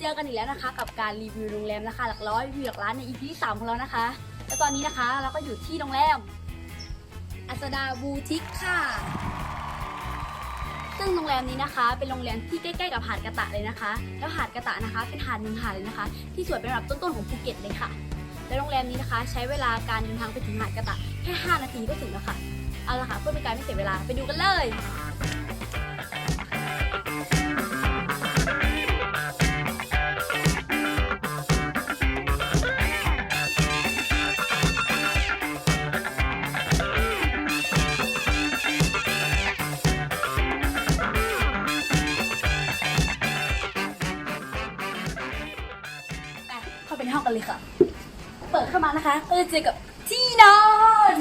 เจอกันอีกแล้วนะคะ กับการรีวิวโรงแรมราคาหลักร้อยวิวหลักล้านใน EP ที่3ของเรานะคะ และตอนนี้นะคะเราก็อยู่ที่โรงแรมอัสดาบูทิกค่ะ ซึ่งโรงแรมนี้นะคะ เป็นโรงแรมที่ใกล้ๆกับหาดกระตะเลยนะคะ แล้วหาดกระตะนะคะ เป็นหาดหนึ่งหาดเลยนะคะ ที่สวยเป็นอันดับต้นๆของภูเก็ตเลยค่ะ และโรงแรมนี้นะคะ ใช้เวลาการเดินทางไปถึงหาดกระตะแค่ 5 นาทีก็ถึงแล้วค่ะ เอาละค่ะเพื่อเป็นการไม่เสียเวลาไปดูกันเลย ไปเปในห้องกันเลยค่ะ เปิดเข้ามานะคะก็จะเจอกับที่นอน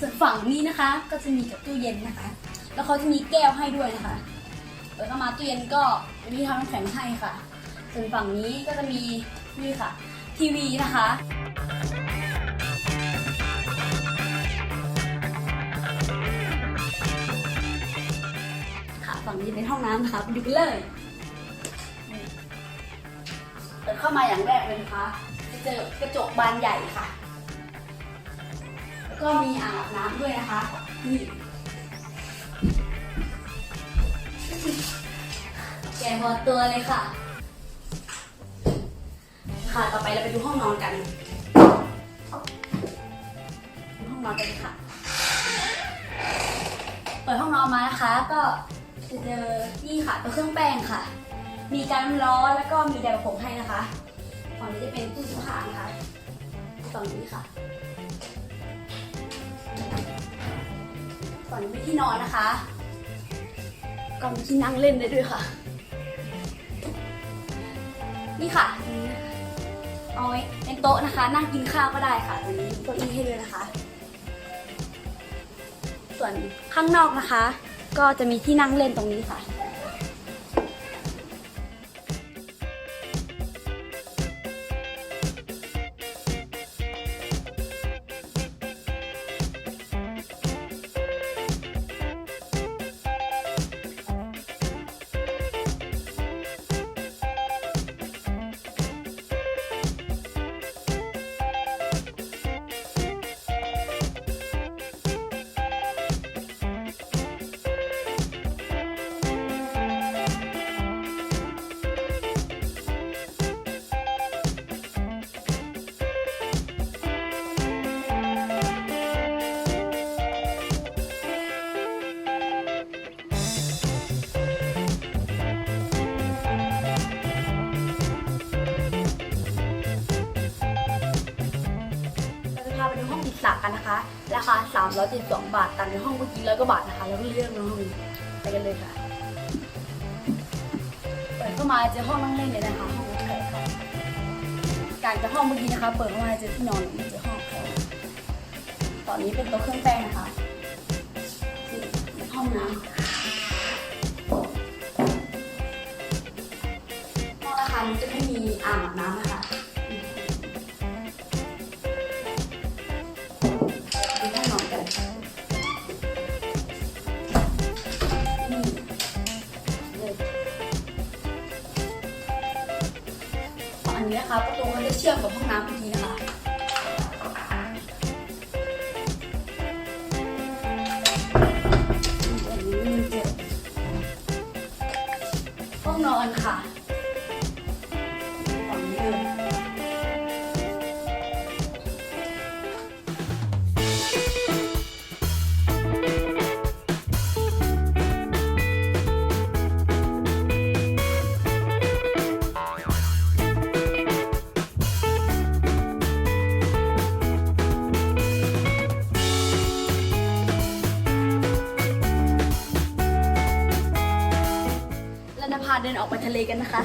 ส่วนฝั่งนี้นะคะ ก็จะมีกับตู้เย็นนะคะ แล้วเขาจะมีแก้วให้ด้วยนะคะ เปิดเข้ามาตู้เย็นก็มีทำน้ำแข็งให้ค่ะ ส่วนฝั่งนี้ก็จะมีนี่ค่ะ ทีวีนะคะค่ะฝั่งนี้เป็นห้องน้ำนะคะไปดูกันเลย ดเข้ามาอย่างแรกเลยนะคะจะเจอกระจกบานใหญ่ค่ะ แล้วก็มีอ่างอาบน้ำด้วยนะคะนี่แกะพอตัวเลยค่ะ ค่ะต่อไปเราไปดูห้องนอนกันห้องนอนกันเลยค่ะ เปิดห้องนอนมานะคะ ก็จะเจอนี่ค่ะตัวเครื่องแป้งค่ะ มีการน้ำร้อนแล้วก็มีแดดผมให้นะคะฝั่งนี้จะเป็นตู้เสื้อผ้านะคะฝั่งนี้ค่ะฝั่งนี้มีที่นอนนะคะก็มีที่นั่งเล่นได้ด้วยค่ะ นี่ค่ะเอาไว้เป็นโต๊ะนะคะ นั่งกินข้าวก็ได้ค่ะตรงนี้มีเก้าอี้ให้ด้วยนะคะ ส่วนข้างนอกนะคะ ก็จะมีที่นั่งเล่นตรงนี้ค่ะ ไปดูห้องติดสระกันนะคะ ราคา 372 บาทต่างจากห้องเมื่อกี้ร้อยกว่าบาทนะคะ แล้วก็เลือกมาห้องนี้ไปกันเลยค่ะ เปิดเข้ามาเจอห้องนั่งเล่นเลยนะคะห้องรับแขกค่ะการจากห้องเมื่อกี้นะคะ เปิดเข้ามาเจอที่นอนนี่เจอห้องแขกตอนนี้เป็นโต๊ะเครื่องแป้งนะคะห้องน้ำห้องอาคารนี้จะไม่มีอ่างอาบน้ำ นะคะ ประตูมันจะเชื่อมกับห้องน้ำอีกทีนี้ค่ะ ห้องนอนค่ะ เดินออกไปทะเลกันนะคะ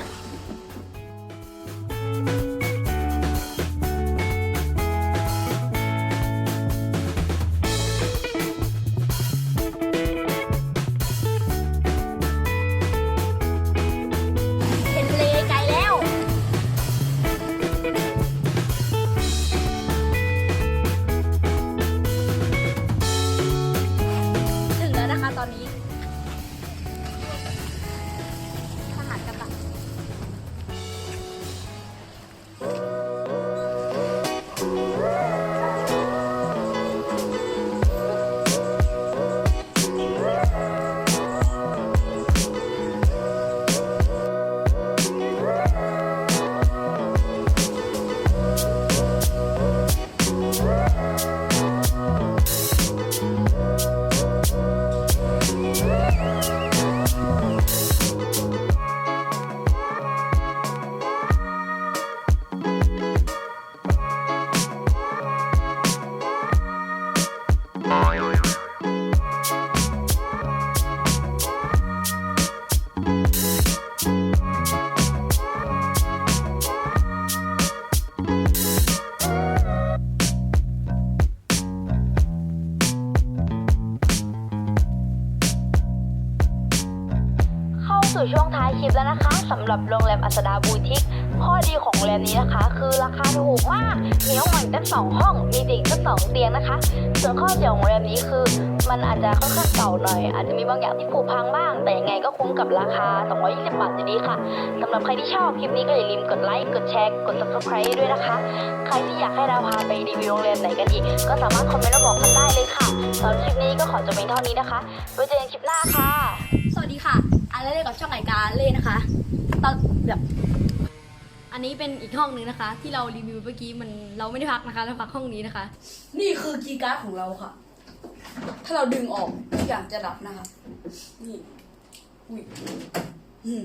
สู่ช่วงท้ายคลิปแล้วนะคะสำหรับโรงแรมอัสดาบูติกข้อดีของโรงแรมนี้นะคะ คือราคาถูกมาก มีห้องนอนตั้งสองห้อง มีเตียงตั้งสองเตียงนะคะ ส่วนข้อเสียของโรงแรมนี้คือ มันอาจจะค่อนข้างเก่าหน่อย อาจจะมีบางอย่างที่ผุพังบ้าง แต่ยังไงก็คุ้มกับราคา 220 บาทอยู่ดีค่ะสำหรับใครที่ชอบคลิปนี้ก็อย่าลืมกดไลค์ กดแชร์ กด subscribe ด้วยนะคะ ใครที่อยากให้เราพาไปรีวิวโรงแรมไหนกันอีก ก็สามารถคอมเมนต์มาบอกกันได้เลยค่ะสำหรับคลิปนี้ก็ขอจบเพียงเท่านี้นะคะไว้เจอกันคลิปหน้าค่ะ สวัสดีค่ะ เล่กับช่องไก่การเล่นะคะตอนแบบอันนี้เป็นอีกห้องนึงนะคะ ที่เรารีวิวเมื่อกี้มันเราไม่ได้พักนะคะ เราพักห้องนี้นะคะ นี่คือคีย์การ์ดของเราค่ะ ถ้าเราดึงออกทุกอย่างจะดับนะคะ นี่อุ้ยอืม